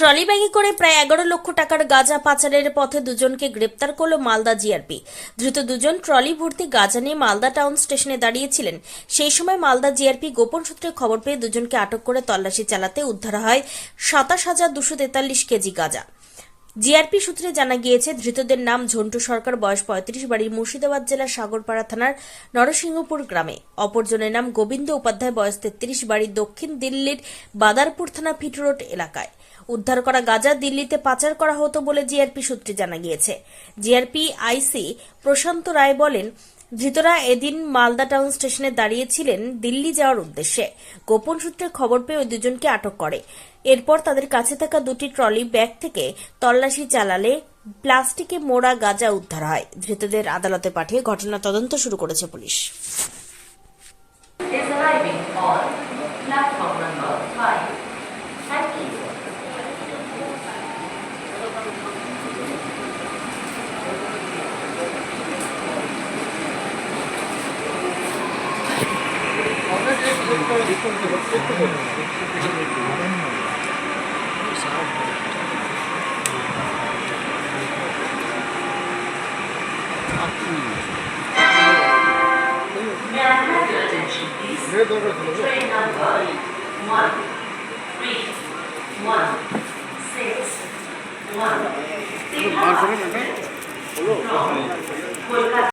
Trolley ব্যাগে করে প্রায় এগারো লক্ষ টাকার গাঁজা পাচারের পথে দুজনকে গ্রেপ্তার করল মালদা জিআরপি। ধৃত দুজন ট্রলি ভর্তি গাঁজা নিয়ে মালদা টাউন স্টেশনে দাঁড়িয়েছিলেন। সেই সময় মালদা জিআরপি গোপন সূত্রে খবর পেয়ে দুজনকে আটক করে তল্লাশি চালাতে উদ্ধার হয় সাতাশ হাজার দুশো তেতাল্লিশ কেজি গাঁজা। জিআরপি সূত্রে জানা গিয়েছে, ধৃতদের নাম ঝন্টু সরকার, বয়স পঁয়ত্রিশ বাড়ির মুর্শিদাবাদ জেলার সাগরপাড়া থানার নরসিংহপুর গ্রামে। অপরজনের নাম গোবিন্দ উপাধ্যায়, বয়স তেত্রিশ, বাড়ি দক্ষিণ দিল্লির বাদারপুর থানা ফিট রোড এলাকায়। উদ্ধার করা গাঁজা দিল্লিতে পাচার করা হতো বলে জিআরপি সূত্রে জানা গিয়েছে। জিআরপি আইসি প্রশান্ত রায় বলেন, ধৃতরা এদিন মালদা টাউন স্টেশনে দাঁড়িয়েছিলেন দিল্লি যাওয়ার উদ্দেশ্যে। গোপন সূত্রে খবর পেয়ে ওই দুজনকে আটক করে। এরপর তাদের কাছে থাকা দুটি ট্রলি ব্যাগ থেকে তল্লাশি চালালে প্লাস্টিকে মোড়া গাঁজা উদ্ধার হয়। ধৃতদের আদালতে পাঠিয়ে ঘটনা তদন্ত শুরু করেছে police. Train number one, three, one, six, one.